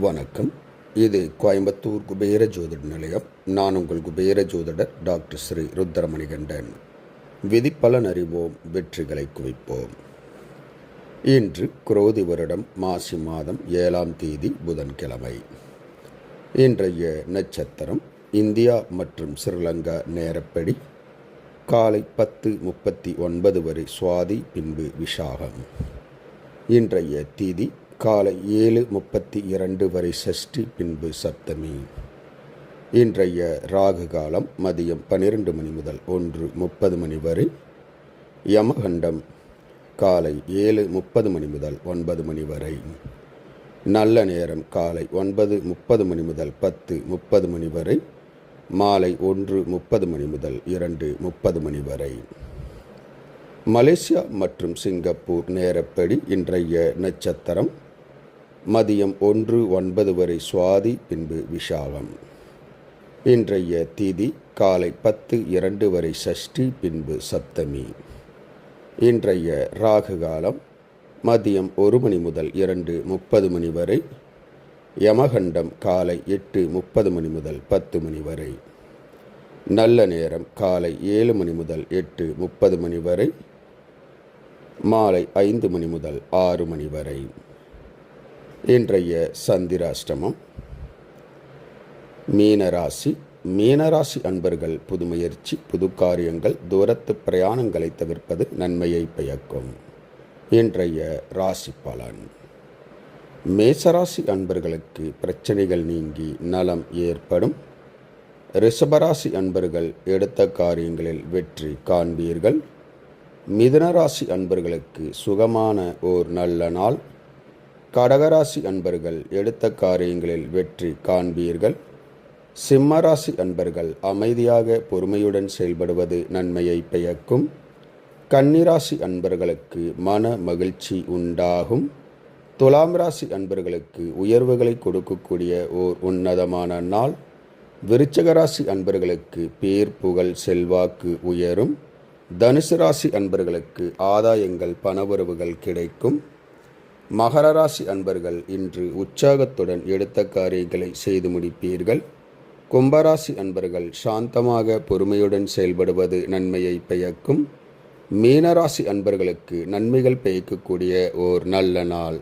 வணக்கம். இது கோயம்புத்தூர் குபேர ஜோதிட நிலையம். நான் உங்கள் குபேர ஜோதிடர் டாக்டர் ஸ்ரீ ருத்ரமணிகண்டன். விதிப்பலன் அறிவோம் வெற்றிகளை குவிப்போம். இன்று குரோதி வருடம் மாசி மாதம் ஏழாம் தேதி புதன்கிழமை. இன்றைய நட்சத்திரம் இந்தியா மற்றும் ஸ்ரீலங்கா நேரப்படி காலை பத்து முப்பத்தி ஒன்பது வரை சுவாதி பின்பு விஷாகம் இன்றைய தீதி காலை ஏழு முப்பத்தி இரண்டு வரை சஷ்டி பின்பு சப்தமி. இன்றைய ராகு காலம் மதியம் பன்னிரண்டு மணி முதல் ஒன்று முப்பது மணி வரை. யமகண்டம் காலை ஏழு முப்பது மணி முதல் ஒன்பது மணி வரை. நல்ல நேரம் காலை ஒன்பது முப்பது மணி முதல் பத்து முப்பது மணி வரை. மாலை ஒன்று முப்பது மணி முதல் இரண்டு முப்பது மணி வரை. மலேசியா மற்றும் சிங்கப்பூர் நேரப்படி இன்றைய நட்சத்திரம் மதியம் ஒன்று ஒன்பது வரை சுவாதி பின்பு விஷாகம் இன்றைய திதி காலை பத்து இரண்டு வரை சஷ்டி பின்பு சப்தமி. இன்றைய ராகு காலம் மதியம் ஒரு மணி முதல் இரண்டு முப்பது மணி வரை யமகண்டம் காலை எட்டு முப்பது மணி முதல் பத்து மணி வரை நல்ல நேரம் காலை ஏழு மணி முதல் எட்டு முப்பது மணி வரை மாலை ஐந்து மணி முதல் ஆறு மணி வரை. இன்றைய சந்திராஷ்டமம். மீனராசி. மீனராசி அன்பர்கள் புதுமுயற்சி புது காரியங்கள் தூரத்து பிரயாணங்களை தவிர்ப்பது நன்மையை பயக்கும். இன்றைய ராசி பலன். மேசராசி அன்பர்களுக்கு பிரச்சனைகள் நீங்கி நலம் ஏற்படும். ரிஷபராசி அன்பர்கள் எடுத்த காரியங்களில் வெற்றி காண்பீர்கள். மிதுனராசி அன்பர்களுக்கு சுகமான ஓர் நல்ல நாள். கடகராசி அன்பர்கள் எடுத்த காரியங்களில் வெற்றி காண்பீர்கள். சிம்மராசி அன்பர்கள் அமைதியாக பொறுமையுடன் செயல்படுவது நன்மையை பெயக்கும் கன்னிராசி அன்பர்களுக்கு மன மகிழ்ச்சி உண்டாகும். துலாம் ராசி அன்பர்களுக்கு உயர்வுகளை கொடுக்கக்கூடிய ஓர் உன்னதமான நாள். விருச்சக ராசி அன்பர்களுக்கு பேர் புகழ் செல்வாக்கு உயரும். தனுசு ராசி அன்பர்களுக்கு ஆதாயங்கள் பணவரவுகள் கிடைக்கும். மகர ராசி அன்பர்கள் இன்று உற்சாகத்துடன் எடுத்த காரியங்களை செய்து முடிப்பீர்கள். கும்பராசி அன்பர்கள் சாந்தமாக பொறுமையுடன் செயல்படுவது நன்மையை பெயக்கும் மீனராசி அன்பர்களுக்கு நன்மைகள் பெய்க்கக்கூடிய ஓர் நல்ல நாள்.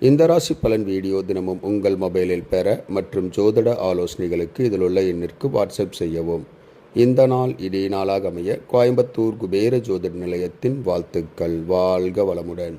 இந்த ராசி பலன் வீடியோ தினமும் உங்கள் மொபைலில் பெற மற்றும் ஜோதிட ஆலோசனைகளுக்கு இதில் உள்ள எண்ணிற்கு வாட்ஸ்அப் செய்யவும். இந்த நாள் இதே நாளாக அமைய கோயம்புத்தூர் குபேர ஜோதிட நிலையத்தின் வாழ்த்துக்கள். வாழ்க வளமுடன்.